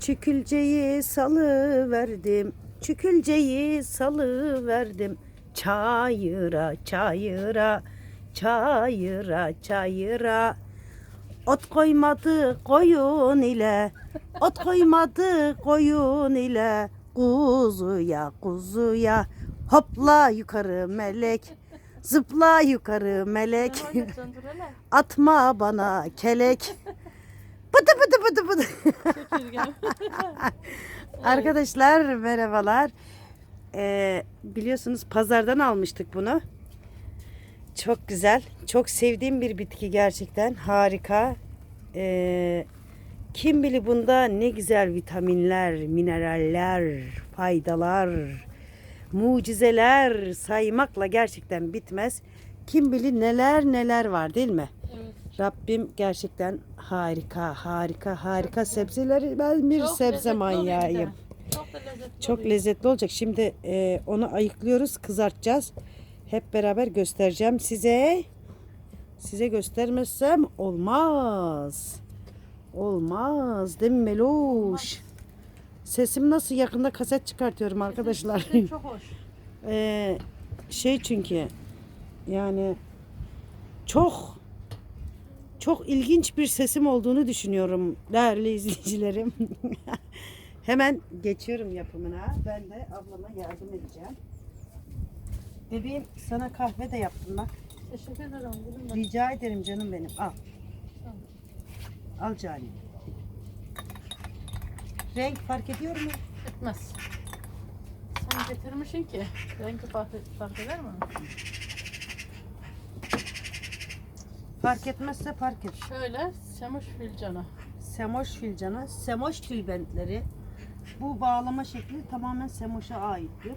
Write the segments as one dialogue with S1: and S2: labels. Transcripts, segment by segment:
S1: Çükülceyi salı verdim. Çükülceyi salı verdim. Çayıra çayıra çayıra çayıra. Ot koymadı koyun ile. Ot koymadı koyun ile. Kuzuya kuzuya. Hopla yukarı melek. Zıpla yukarı melek. Atma bana kelek. Bıdı bıdı bıdı bıdı. Arkadaşlar merhabalar. Ee, biliyorsunuz pazardan almıştık bunu. Çok güzel. Çok sevdiğim bir bitki gerçekten. Harika. Ee, kim bilir bunda ne güzel vitaminler, mineraller, faydalar, mucizeler saymakla gerçekten bitmez. Kim bilir neler neler var değil mi? Rabbim gerçekten harika, harika, harika sebzeleri. Ben bir
S2: Çok
S1: sebze
S2: lezzetli
S1: manyağıyım.
S2: Çok da lezzetli
S1: Çok
S2: oluyor.
S1: lezzetli olacak. Şimdi e, onu ayıklıyoruz, kızartacağız. Hep beraber göstereceğim size. Size göstermezsem olmaz. Olmaz değil mi Meloş? Sesim nasıl yakında kaset çıkartıyorum arkadaşlar.
S2: Çok hoş.
S1: Ee, şey çünkü yani çok çok ilginç bir sesim olduğunu düşünüyorum değerli izleyicilerim. Hemen geçiyorum yapımına. Ben de ablama yardım edeceğim. Bebeğim sana kahve de yaptım bak.
S2: Teşekkür ederim. Gülüm.
S1: Rica ederim canım benim. Al. Al canım. Renk fark ediyor mu?
S2: Etmez. Sen getirmişsin ki. Rengi fark, fark eder mi?
S1: Fark etmezse fark et.
S2: Şöyle semuş filcanı.
S1: Semoş filcanı, semoş tülbentleri. Bu bağlama şekli tamamen semoşa aittir.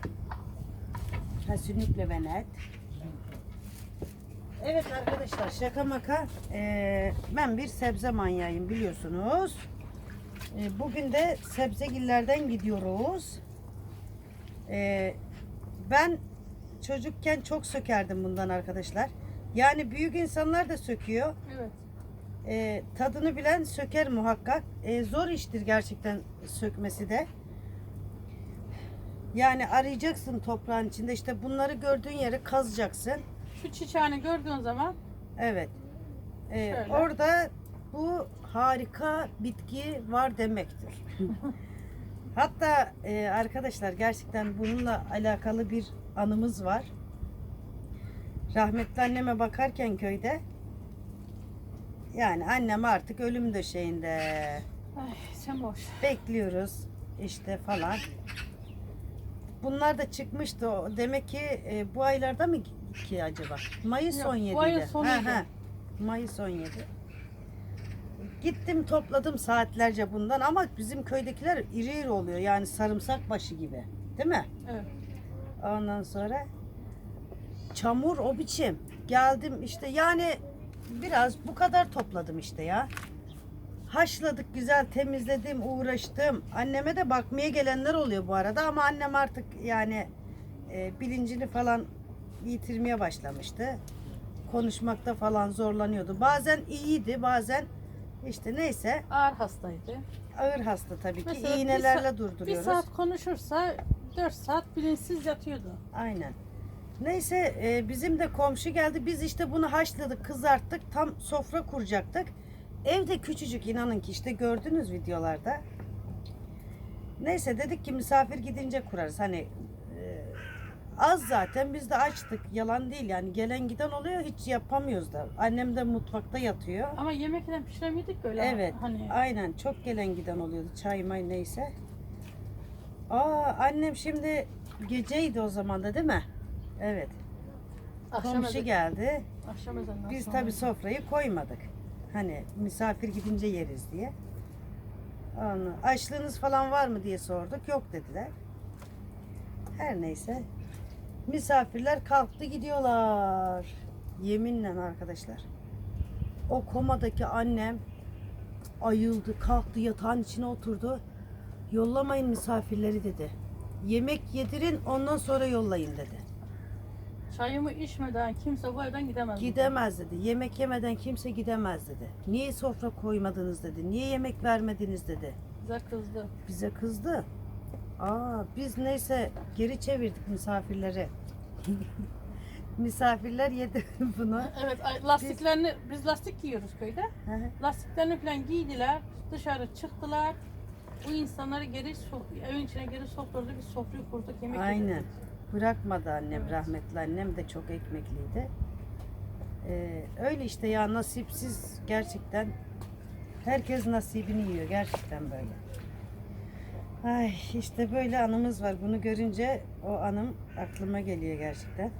S1: Ha, sünnikle ve net. Evet arkadaşlar şaka maka eee, ben bir sebze manyağıyım biliyorsunuz. Eee, bugün de sebzegillerden gidiyoruz. Eee, ben çocukken çok sökerdim bundan arkadaşlar. Yani büyük insanlar da söküyor.
S2: Evet.
S1: E, tadını bilen söker muhakkak. E, zor iştir gerçekten sökmesi de. Yani arayacaksın toprağın içinde işte bunları gördüğün yere kazacaksın.
S2: Şu çiçeğini gördüğün zaman
S1: Evet. E,
S2: Şöyle.
S1: orada bu harika bitki var demektir. Hatta e, arkadaşlar gerçekten bununla alakalı bir anımız var. Rahmetli anneme bakarken köyde yani annem artık ölüm döşeğinde.
S2: ay, semuş.
S1: bekliyoruz işte falan. Bunlar da çıkmıştı. Demek ki e, bu aylarda mı ki acaba? Mayıs
S2: Yok, bu
S1: 17'ydi.
S2: ayın sonuydu.
S1: Ha, ha. Mayıs 17. Gittim topladım saatlerce bundan ama bizim köydekiler iri iri oluyor. Yani sarımsak başı gibi. Değil mi?
S2: Evet.
S1: Ondan sonra çamur o biçim. Geldim işte yani biraz bu kadar topladım işte ya. Haşladık güzel temizledim uğraştım. Anneme de bakmaya gelenler oluyor bu arada ama annem artık yani e, bilincini falan yitirmeye başlamıştı. Konuşmakta falan zorlanıyordu. Bazen iyiydi bazen işte neyse
S2: Ağır hastaydı.
S1: ağır hasta tabii ki
S2: Mesela bir
S1: iğnelerle
S2: Bir
S1: durduruyoruz.
S2: saat konuşursa 4 saat bilinçsiz yatıyordu.
S1: Aynen. Neyse e, bizim de komşu geldi. Biz işte bunu haşladık, kızarttık. Tam sofra kuracaktık. Evde küçücük inanın ki işte gördünüz videolarda. Neyse dedik ki misafir gidince kurarız. Hani e, az zaten biz de açtık. Yalan değil yani gelen giden oluyor hiç yapamıyoruz da. Annem de mutfakta yatıyor.
S2: Ama yemekten pişiremiyorduk böyle.
S1: Evet.
S2: Hani
S1: Aynen çok gelen giden oluyordu. Çay may neyse. Aa annem şimdi geceydi o zaman da değil mi? Evet.
S2: akşam,
S1: Komşu
S2: ezan,
S1: geldi.
S2: akşam ezanından
S1: Biz
S2: sonra.
S1: tabii sofrayı koymadık. Hani misafir gidince yeriz diye. Onu, açlığınız falan var mı diye sorduk. Yok dediler. Her neyse. Misafirler kalktı gidiyorlar. Yeminle arkadaşlar. O komadaki annem ayıldı, kalktı yatağın içine oturdu. Yollamayın misafirleri dedi. Yemek yedirin ondan sonra yollayın dedi.
S2: Çayımı içmeden kimse bu evden gidemez.
S1: Gidemez dedi. Yemek yemeden kimse gidemez dedi. Niye sofra koymadınız dedi. Niye yemek vermediniz dedi.
S2: Bize kızdı.
S1: Bize kızdı. Aa, biz neyse geri çevirdik misafirleri. Misafirler yedi bunu.
S2: Evet lastiklerini biz lastik giyiyoruz köyde.
S1: Hı.
S2: Lastiklerini falan giydiler. Dışarı çıktılar. Bu insanları geri sok, evin içine geri sokturdu. Biz sofrayı kurduk yemek
S1: Aynen.
S2: yedik.
S1: Bırakmadı annem
S2: Evet.
S1: rahmetli annem de çok ekmekliydi. Ee, öyle işte ya nasipsiz gerçekten herkes nasibini yiyor gerçekten böyle. Ay işte böyle anımız var. Bunu görünce o anım aklıma geliyor gerçekten.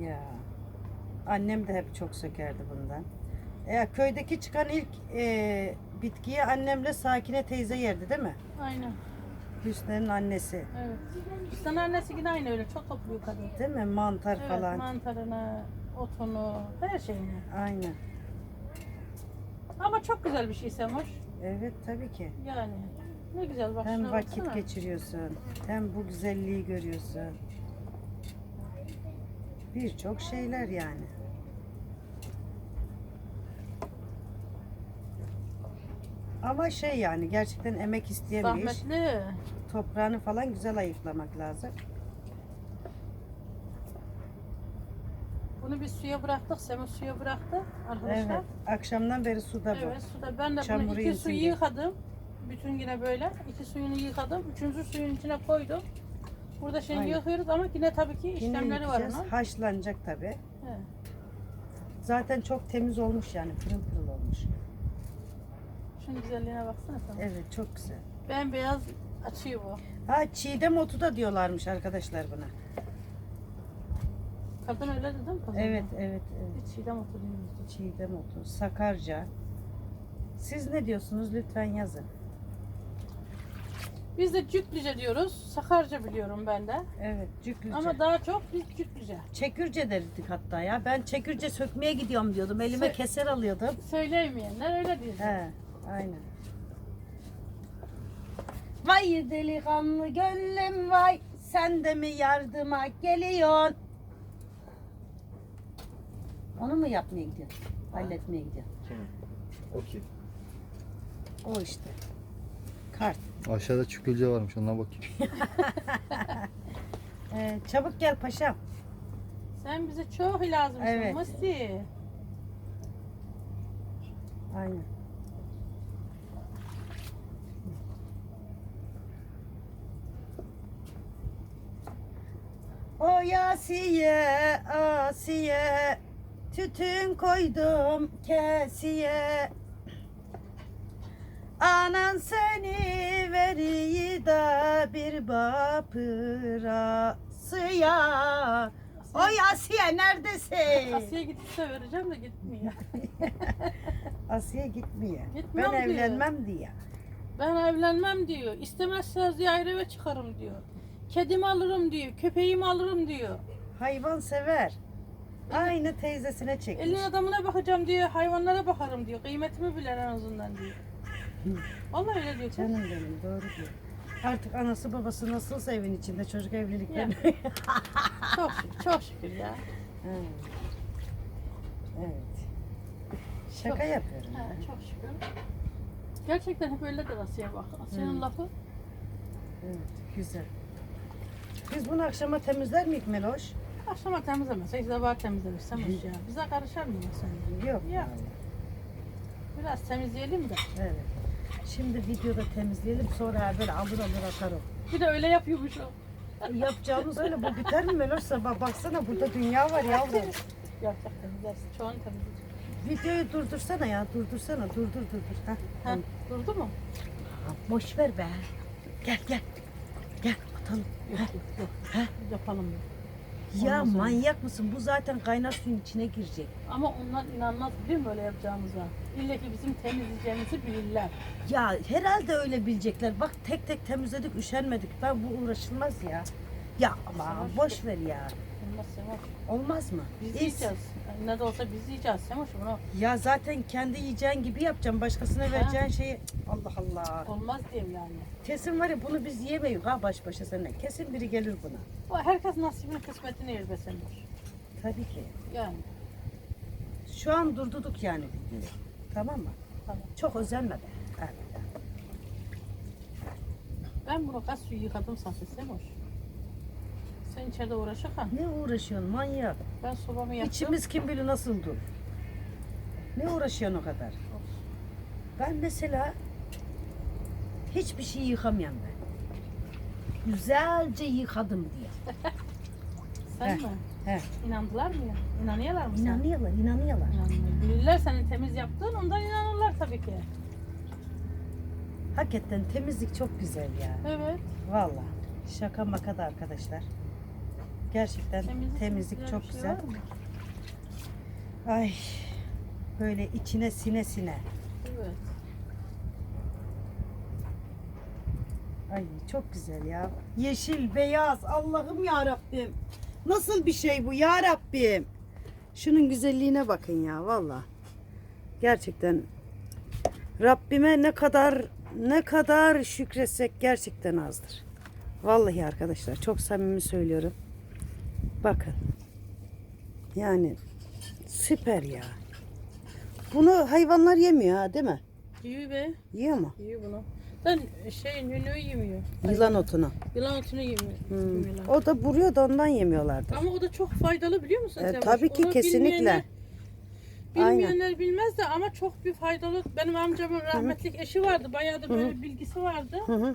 S1: Ya annem de hep çok sökerdi bundan. Ya köydeki çıkan ilk e, bitkiyi annemle Sakine teyze yerdi değil mi?
S2: Aynen.
S1: Hüsnü'nün annesi.
S2: Evet. Hüsnü annesi yine aynı öyle çok topluyor kadın.
S1: Değil mi? Mantar
S2: Evet,
S1: falan.
S2: mantarını, otunu, her şeyini.
S1: Aynen.
S2: Ama çok güzel bir şey Semoş.
S1: Evet tabii ki.
S2: Yani ne güzel bak
S1: Hem
S2: şuna
S1: vakit
S2: baksana.
S1: geçiriyorsun, hem bu güzelliği görüyorsun. Birçok şeyler yani. Ama şey yani gerçekten emek isteyen bir iş.
S2: Zahmetli.
S1: Toprağını falan güzel ayıklamak lazım.
S2: Bunu biz suya bıraktık. Semoş suya bıraktı arkadaşlar.
S1: Evet. Akşamdan beri suda bu.
S2: Evet suda ben de
S1: Çamuru
S2: bunu iki
S1: insin
S2: suyu
S1: diye.
S2: yıkadım. Bütün yine böyle iki suyunu yıkadım. Üçüncü suyun içine koydum. Burada şimdi
S1: Aynen.
S2: yıkıyoruz ama yine tabii ki
S1: Yine
S2: işlemleri var
S1: yıkayacağız.
S2: onun.
S1: Haşlanacak tabii.
S2: Evet.
S1: Zaten çok temiz olmuş yani pırıl pırıl.
S2: Şunun güzelliğine baksana sen.
S1: Evet çok güzel.
S2: Bembeyaz açıyor bu.
S1: Ha çiğdem otu da diyorlarmış arkadaşlar buna.
S2: Kadın öyle dedi mi? Kadın
S1: Evet evet evet.
S2: Hiç çiğdem oturuyoruz.
S1: Çiğdem otu, sakarca. Siz ne diyorsunuz lütfen yazın.
S2: Biz de cüklüce diyoruz. Sakarca biliyorum ben de.
S1: Evet cüklüce.
S2: Ama daha çok biz cüklüce.
S1: Çekirce derdik hatta ya. Ben çekirce sökmeye gidiyorum diyordum. Elime
S2: Sö-
S1: keser alıyordum.
S2: Söyleyemeyenler öyle diyor.
S1: He aynen. Vay delikanlı gönlüm vay. Sen de mi yardıma geliyorsun? Onu mu yapmaya gidiyorsun? Halletmeye gidiyorsun.
S3: Okey.
S1: O işte. Kart.
S3: Aşağıda çükülce varmış ona bakayım.
S1: Ee, çabuk gel paşam.
S2: Sen bize çok lazımsın
S1: Evet.
S2: Musti.
S1: Aynen. O Yasiye, Asiye, tütün koydum kesiye. Anan seni veriyi da bir bapırasıya. O Asiye neredesin?
S2: Asiye gitse vereceğim de gitmiyor.
S1: Asiye gitmiyor.
S2: Gitmem
S1: ben
S2: diyor.
S1: evlenmem diye.
S2: Ben evlenmem diyor. İstemezseniz diye ayrı eve çıkarım diyor. Kedimi alırım diyor. Köpeğimi alırım diyor.
S1: Hayvan sever. Aynı teyzesine çekmiş.
S2: Elin adamına bakacağım diyor. Hayvanlara bakarım diyor. Kıymetimi bilen en azından diyor. Vallahi öyle diyor.
S1: Canım benim doğru diyor. Artık anası babası nasılsa evin içinde çocuk evliliklerini.
S2: Çok şükür, çok şükür ya.
S1: Evet. Şaka
S2: Çok-
S1: yapıyorum.
S2: Ha,
S1: ben.
S2: çok şükür. Gerçekten hep öyledir Asiye bak. Asiye'nin
S1: Hı.
S2: lafı.
S1: Evet, güzel. Biz bunu akşama temizler miyik Meloş?
S2: Akşama temizlemesek sabah temizlemişsem hoş ya. Bize karışar mı sen?
S1: Yok.
S2: Yok. Biraz temizleyelim de.
S1: Evet. Şimdi videoda temizleyelim sonra böyle alır alır atarım.
S2: Bir de öyle yapıyormuş o.
S1: Yapacağımız öyle bu biter mi Meloş? Sabah baksana burada dünya var yavrum.
S2: Yapacak temizlersin. Çoğunu temizleyecek.
S1: Videoyu durdursana ya durdursana durdur durdur.
S2: Ha,
S1: tamam.
S2: durdu mu?
S1: Boş ver be. Gel gel. Atalım.
S2: Yok yok yok. Yapalım ya.
S1: Ya
S2: Ondan sonra-
S1: manyak mısın? Bu zaten kaynar suyun içine girecek.
S2: Ama onlar inanmaz biliyor musun öyle yapacağımıza? İlle ki bizim temizleyeceğimizi bilirler.
S1: Ya herhalde öyle bilecekler. Bak tek tek temizledik, üşenmedik. Ben bu uğraşılmaz ya. Ya ama boş ver ya
S2: olmaz Semoş.
S1: Olmaz mı?
S2: Biz
S1: İyi-
S2: yiyeceğiz. Ne de olsa biz yiyeceğiz Semoş bunu.
S1: Ya zaten kendi yiyeceğin gibi yapacağım. Başkasına vereceğin şeyi Allah Allah.
S2: Olmaz diyeyim yani.
S1: Kesin var ya bunu biz yiyemeyiz ha baş başa seninle. Kesin biri gelir buna.
S2: O herkes nasibini kısmetini yer be Semoş.
S1: Tabii ki.
S2: Yani
S1: Şu an durdurduk yani videoyu. Tamam mı?
S2: Tamam.
S1: Çok özenme be. Evet.
S2: ben bunu kaç su yıkadım sanki Semoş. Sen içeride uğraşırken
S1: Ne uğraşıyorsun manyak?
S2: ben sobamı yaktım.
S1: İçimiz kim bilir nasıl dur. Ne uğraşıyorsun o kadar? Ben mesela hiçbir şey yıkamayan ben. Güzelce yıkadım diye.
S2: Sen mi?
S1: heh.
S2: İnandılar mı ya? İnanıyorlar mı sen?
S1: İnanıyorlar, inanıyorlar.
S2: İnanmıyor. Bilirler senin temiz yaptığın ondan inanırlar tabii ki.
S1: Hakikaten temizlik çok güzel ya.
S2: Evet.
S1: Valla. Şaka maka da arkadaşlar. Gerçekten temizlik,
S2: güzel
S1: çok
S2: şey
S1: güzel. Ay böyle içine sine sine.
S2: Evet.
S1: Ay çok güzel ya. Yeşil, beyaz. Allah'ım ya Rabbim. Nasıl bir şey bu ya Rabbim? Şunun güzelliğine bakın ya valla. Gerçekten Rabbime ne kadar ne kadar şükretsek gerçekten azdır. Vallahi arkadaşlar çok samimi söylüyorum. Bakın. Yani süper ya. Bunu hayvanlar yemiyor ha değil mi?
S2: Yiyor be.
S1: Yiyor mu?
S2: Yiyor bunu. Ben şey nünü yemiyor.
S1: Yılan otunu.
S2: Yılan otunu yemiyor.
S1: Hmm.
S2: yemiyorlar.
S1: O da vuruyor da ondan yemiyorlardı.
S2: Ama o da çok faydalı biliyor musun
S1: E, tabii ki,
S2: Onu
S1: kesinlikle.
S2: bilmeyenler-
S1: Aynen.
S2: Bilmeyenler bilmez de ama çok bir faydalı. Benim amcamın rahmetlik eşi vardı. Bayağı da böyle bilgisi vardı.
S1: Hı hı.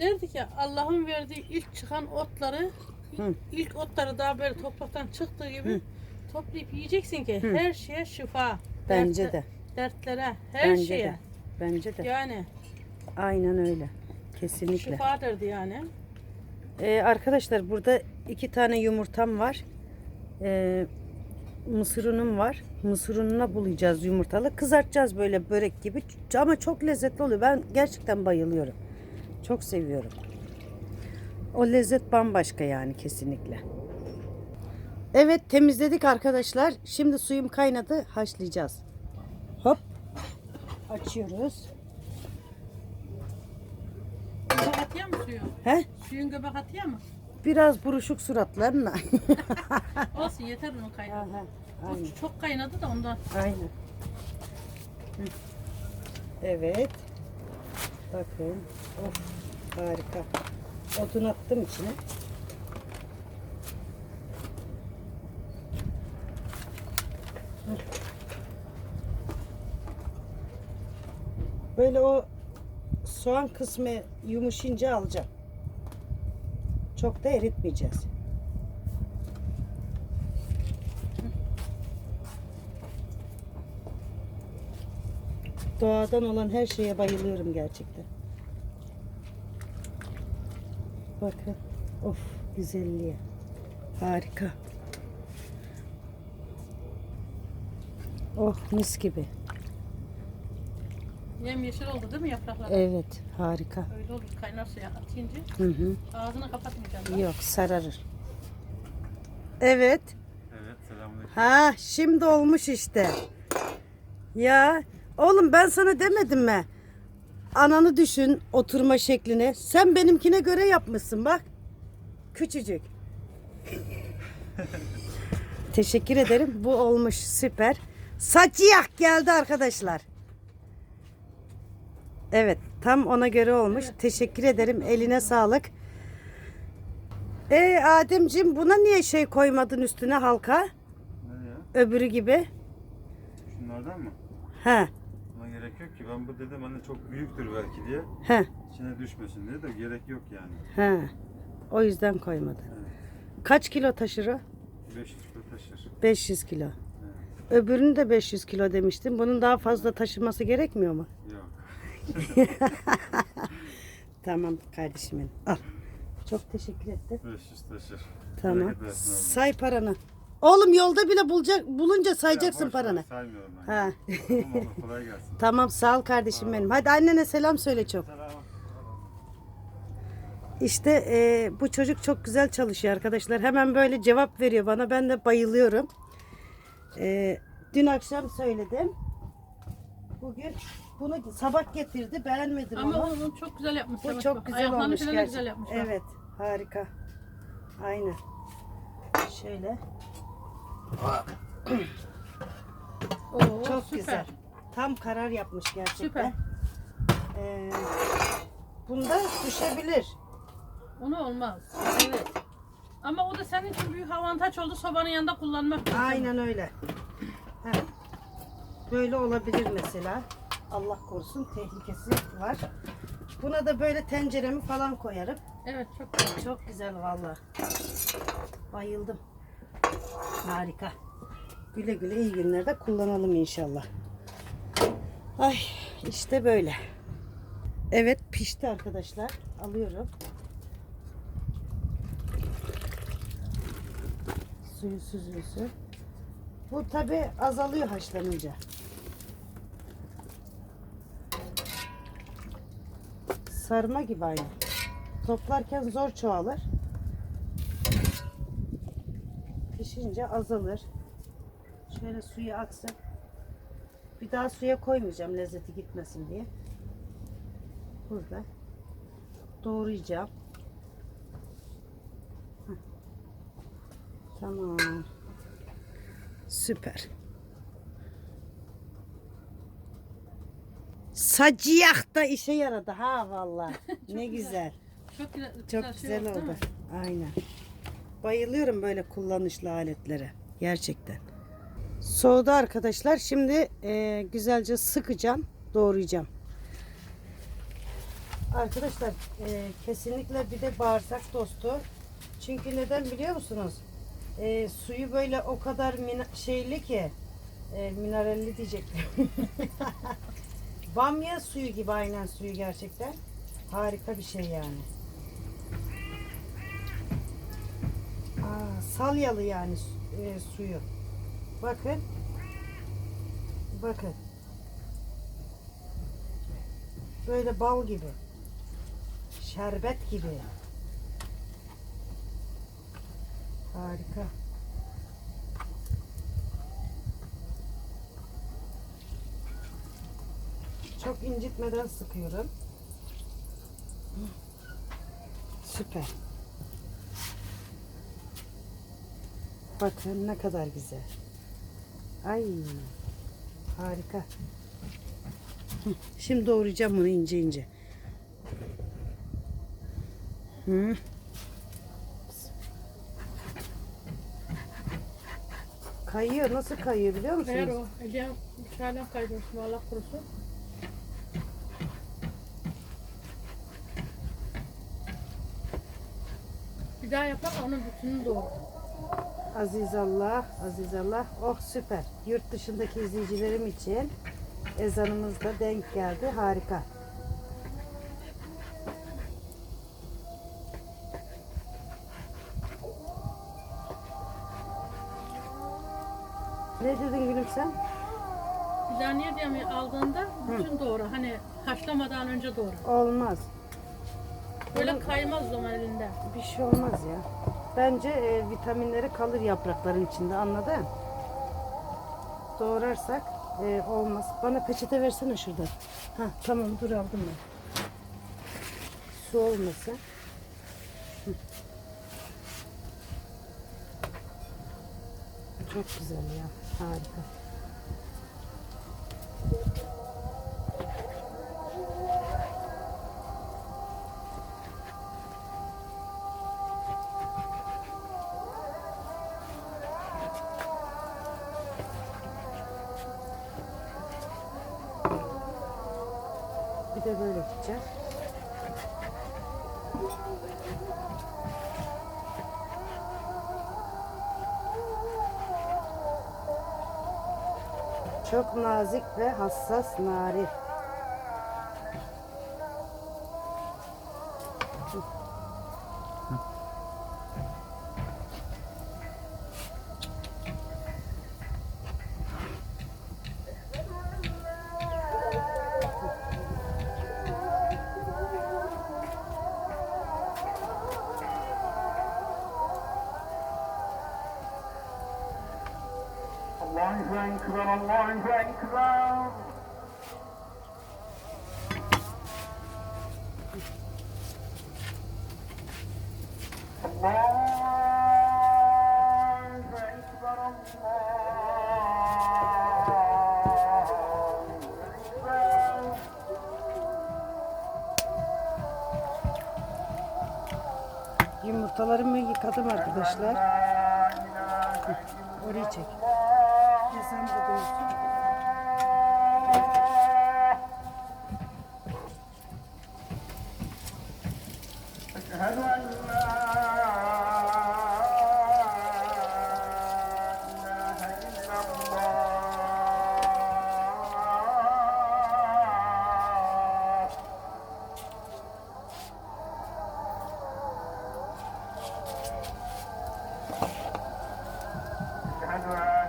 S2: Derdi ki Allah'ın verdiği ilk çıkan otları
S1: Hı.
S2: ilk otları daha böyle topraktan çıktığı gibi
S1: Hı.
S2: toplayıp yiyeceksin ki
S1: Hı.
S2: her şeye şifa.
S1: Bence
S2: Dertle-
S1: de.
S2: Dertlere, her
S1: Bence
S2: şeye.
S1: de. Bence de.
S2: Yani
S1: Aynen öyle. Kesinlikle.
S2: şifa derdi yani.
S1: Ee, arkadaşlar burada iki tane yumurtam var. Ee, mısır unum var. Mısır ununa bulayacağız yumurtalı. Kızartacağız böyle börek gibi. Ama çok lezzetli oluyor. Ben gerçekten bayılıyorum. Çok seviyorum. O lezzet bambaşka yani kesinlikle. Evet temizledik arkadaşlar. Şimdi suyum kaynadı. Haşlayacağız. Hop. Açıyoruz.
S2: Göbek atıyor mu suyu?
S1: He?
S2: Suyun göbek atıyor mu?
S1: Biraz buruşuk suratlarına.
S2: Olsun yeter onun kaynağı.
S1: Aha.
S2: Çok kaynadı da ondan.
S1: Aynen. Hı. Evet. Bakın. Of harika. Odun attım içine. Böyle o soğan kısmı yumuşayınca alacağım. Çok da eritmeyeceğiz. Doğadan olan her şeye bayılıyorum gerçekten. Bakın. Of güzelliğe. Harika. Oh mis gibi.
S2: Yem yeşil oldu değil mi yapraklar?
S1: Evet harika.
S2: Öyle olur kaynar suya atınca
S1: Hı hı.
S2: ağzını kapatmayacaksın.
S1: Yok sararır. Evet.
S3: Evet selamünaleyküm.
S1: Ha şimdi olmuş işte. Ya oğlum ben sana demedim mi? Ananı düşün oturma şeklini. Sen benimkine göre yapmışsın bak. Küçücük. Teşekkür ederim. Bu olmuş süper. Saç yak geldi arkadaşlar. Evet tam ona göre olmuş. Teşekkür ederim. Eline sağlık. E Ademcim buna niye şey koymadın üstüne halka? Öbürü gibi.
S3: Şunlardan mı?
S1: He,
S3: gerek yok ki. Ben bu dedim hani çok büyüktür belki diye.
S1: he,
S3: İçine düşmesin diye de gerek yok yani.
S1: he. O yüzden koymadı. Kaç kilo taşır o?
S3: 500 kilo taşır.
S1: 500 kilo. Öbürünü de 500 kilo demiştim. Bunun daha fazla taşıması gerekmiyor mu?
S3: Yok.
S1: Tamam kardeşim benim. Al. Çok teşekkür ettim.
S3: 500 taşır.
S1: Tamam.
S3: Bereket versin oğlum.
S1: Say paranı. Oğlum yolda bile bulacak, bulunca
S3: Ya
S1: sayacaksın
S3: boş ver,
S1: paranı.
S3: Saymıyorum ben.
S1: Ha.
S3: Tamam oğlum, kolay gelsin.
S1: Tamam sağ ol kardeşim benim. Hadi annene selam söyle çok.
S3: Selam.
S1: İşte e, bu çocuk çok güzel çalışıyor arkadaşlar. Hemen böyle cevap veriyor bana. Ben de bayılıyorum. E, dün akşam söyledim. Bugün bunu sabah getirdi. Beğenmedim
S2: Ama
S1: ama.
S2: onu çok güzel yapmış.
S1: Bu çok
S2: bak.
S1: güzel
S2: Ayaklarını
S1: olmuş
S2: falan da
S1: gerçekten.
S2: güzel yapmış. bak.
S1: Evet, harika. Aynen. Şöyle.
S2: Oo,
S1: Çok
S2: süper.
S1: güzel. Tam karar yapmış gerçekten.
S2: Süper.
S1: Ee, bunda düşebilir.
S2: Onu olmaz. Evet. Ama o da senin için büyük avantaj oldu sobanın yanında kullanmak.
S1: Aynen öyle. Heh. Böyle olabilir mesela. Allah korusun tehlikesi var. Buna da böyle tenceremi falan koyarım.
S2: Evet çok güzel.
S1: Çok güzel valla. Bayıldım. Harika. Güle güle iyi günlerde kullanalım inşallah. Ay işte böyle. Evet pişti arkadaşlar. Alıyorum. Suyu süzülsün. Bu tabi azalıyor haşlanınca. Sarma gibi aynı. Toplarken zor çoğalır. Pişince azalır. Şöyle suyu aksın. Bir daha suya koymayacağım lezzeti gitmesin diye. Burada doğrayacağım. Heh. Tamam. Süper. Sacıyak da işe yaradı ha vallahi. ne güzel.
S2: Çok güzel.
S1: Çok
S2: şey
S1: güzel
S2: değil
S1: oldu. Aynen. Bayılıyorum böyle kullanışlı aletlere. Gerçekten. Soğudu arkadaşlar. Şimdi e, güzelce sıkacağım. Doğrayacağım. Arkadaşlar e, kesinlikle bir de bağırsak tostu. Çünkü neden biliyor musunuz? E, suyu böyle o kadar şeyli ki e, mineralli diyecektim. Bamya suyu gibi aynen suyu gerçekten. Harika bir şey yani. Aa, salyalı yani e, suyu. Bakın. Bakın. Böyle bal gibi. Şerbet gibi. Harika. Çok incitmeden sıkıyorum. Süper. Bakın ne kadar güzel. Ay harika. Şimdi doğrayacağım bunu ince ince. Hı. Kayıyor. Nasıl kayıyor biliyor musunuz?
S2: Eğer o Ece'm bıçağıyla kaydırırsın Allah korusun. Bir daha yapak onun bütününü doğru.
S1: Aziz Allah, Aziz Allah. Oh süper. Yurt dışındaki izleyicilerim için ezanımız da denk geldi. Harika. Ne dedin gülüm sen?
S2: Niye diyeyim aldığında bütün doğru. Hani haşlamadan önce doğru.
S1: Olmaz.
S2: Böyle kaymaz zaman elinde.
S1: Bir şey olmaz ya. Bence e, vitaminleri kalır yaprakların içinde anladın? Doğrarsak e, olmaz. Bana peçete versene şurada. Ha tamam dur aldım ben. Su olmasın. Çok güzel ya. Harika. Bir de böyle gideceğim. Çok nazik ve hassas narin. Yumurtalarımı yıkadım arkadaşlar. Orayı çek. Sen de
S4: Thank you.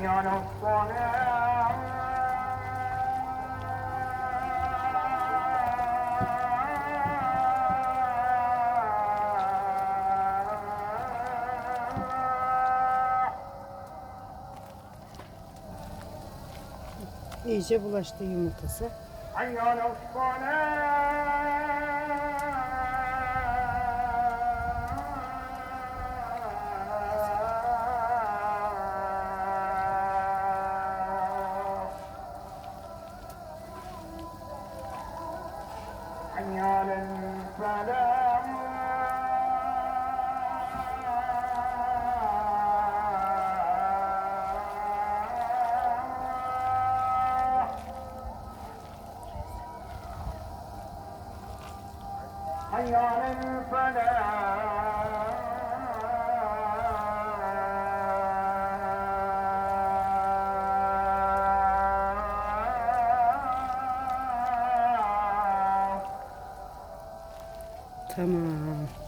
S4: على الصلاة
S1: İyice bulaştı yumurtası.
S4: حي على الصلاة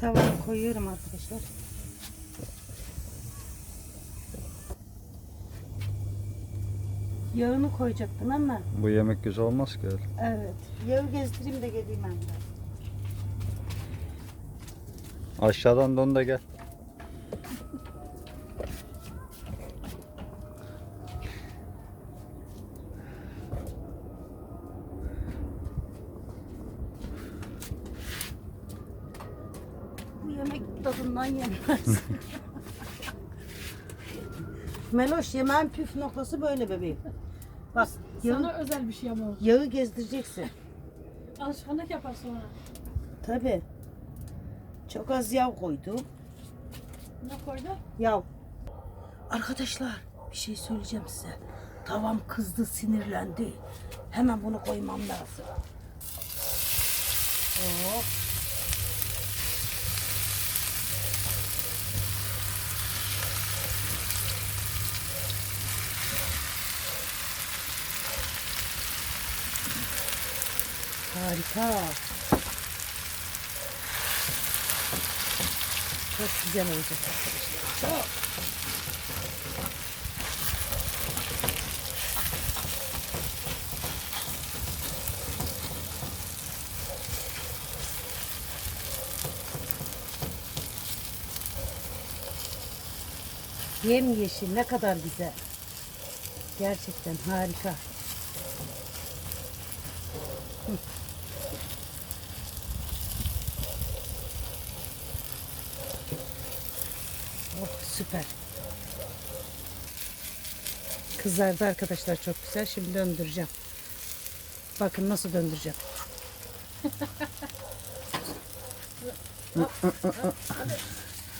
S1: Tavaya koyuyorum arkadaşlar. Yağını koyacaktın ama
S5: Bu yemek güzel olmaz ki
S1: evet. Yağı gezdireyim de geleyim ben de.
S5: Aşağıdan don da gel.
S1: Bu yemek tadından yenmez. Meloş yemeğin püf noktası böyle bebeğim. Bak yağı,
S2: Sana özel bir şey ama o.
S1: yağı gezdireceksin.
S2: Alışkanlık yapar sonra.
S1: Tabi. Çok az yağ koydum.
S2: Ne koydu?
S1: Yağ. Arkadaşlar bir şey söyleyeceğim size. Tavam kızdı, sinirlendi. Hemen bunu koymam lazım. Hop. Harika. Çok güzel olacak arkadaşlar. Çok. Yem yeşil ne kadar güzel. Gerçekten harika. Hı. Oh süper. Kızardı arkadaşlar çok güzel. Şimdi döndüreceğim. Bakın nasıl döndüreceğim.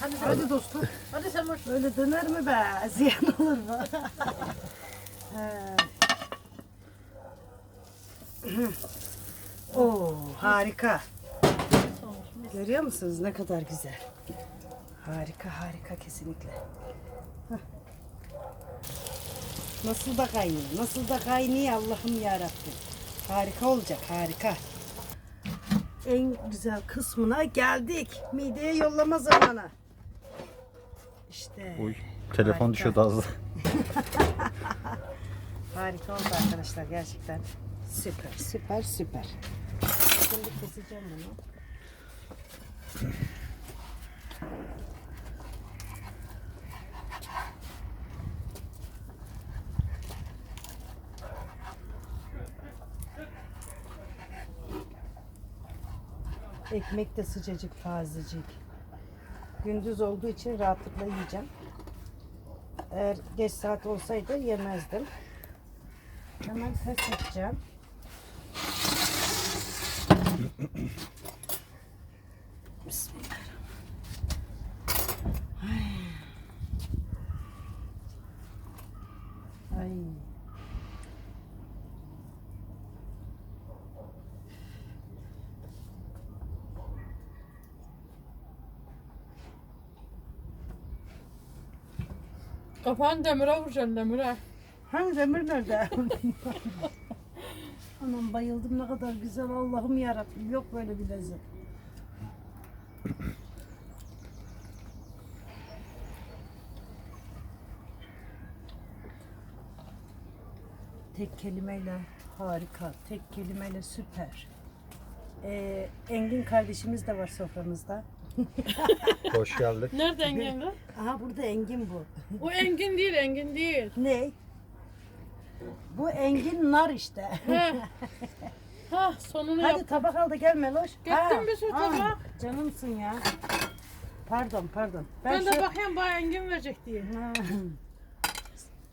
S2: Hadi,
S1: Hadi dostum.
S2: hadi sen boş.
S1: Böyle döner mi be? Ziyan olur mu? Oo harika. Görüyor musunuz ne kadar güzel. Harika harika kesinlikle. Nasıl da kaynıyor, nasıl da kaynıyor Allah'ım yarabbim. Harika olacak harika. En güzel kısmına geldik. Mideye yollama zamanı. İşte.
S5: Uy. Telefon
S1: Harika.
S5: düşüyordu az.
S1: Harika oldu arkadaşlar gerçekten. Süper süper süper. Şimdi keseceğim bunu. Ekmek de sıcacık tazecik. Gündüz olduğu için rahatlıkla yiyeceğim. Eğer geç saat olsaydı yemezdim. Hemen test edeceğim. Bismillah. Ay. Ay.
S2: Kafanı demire vuracaksın demire.
S1: Hangi demir nerede? Anam bayıldım ne kadar güzel Allah'ım yarabbim yok böyle bir lezzet. Tek kelimeyle harika, tek kelimeyle süper. Ee, Engin kardeşimiz de var soframızda.
S5: Hoş geldik.
S2: Nerede Engin lan?
S1: Aha burada Engin bu.
S2: O Engin değil, Engin değil.
S1: Ne? Bu Engin nar işte.
S2: He. ha sonunu
S1: Hadi
S2: yap.
S1: tabak al da gel Meloş.
S2: Gittim
S1: Ha,
S2: bir sürü tabak.
S1: Canımsın ya. Pardon pardon.
S2: Ben,
S1: şu-
S2: de bakayım bana Engin verecek diye.
S1: Ha.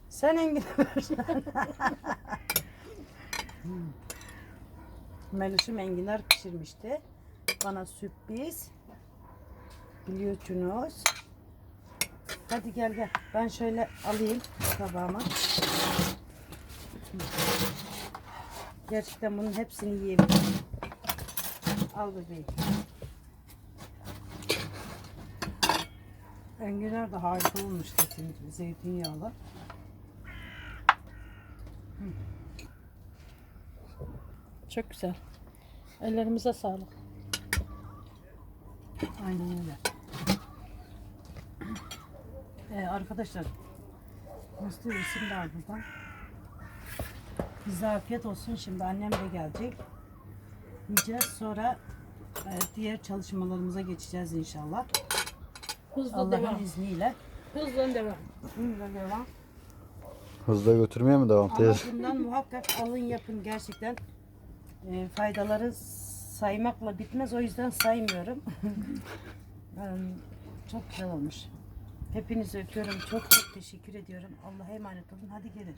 S1: Sen Engin Meluş'um enginar pişirmişti. Bana sürpriz. Biliyorsunuz. Hadi gel gel. Ben şöyle alayım tabağıma. Gerçekten bunun hepsini yiyebilirim. Al bebeğim. Enginar da harika olmuş kesinlikle zeytinyağlı.
S2: Çok güzel. Ellerimize sağlık.
S1: Aynen öyle. Ee, arkadaşlar Musti isim de var buradan. Bize afiyet olsun. Şimdi annem de gelecek. Yiyeceğiz. Sonra e, diğer çalışmalarımıza geçeceğiz inşallah.
S2: Hızlı
S1: Allah'ın
S2: devam.
S1: izniyle.
S2: Hızlı devam.
S1: Hızla devam.
S5: Hızla götürmeye mi devam
S1: Ama
S5: teyze?
S1: bundan muhakkak alın yapın gerçekten. E, faydaları saymakla bitmez. O yüzden saymıyorum. Em, çok güzel olmuş. Hepinizi öpüyorum. Çok çok teşekkür ediyorum. Allah'a emanet olun. Hadi gelin.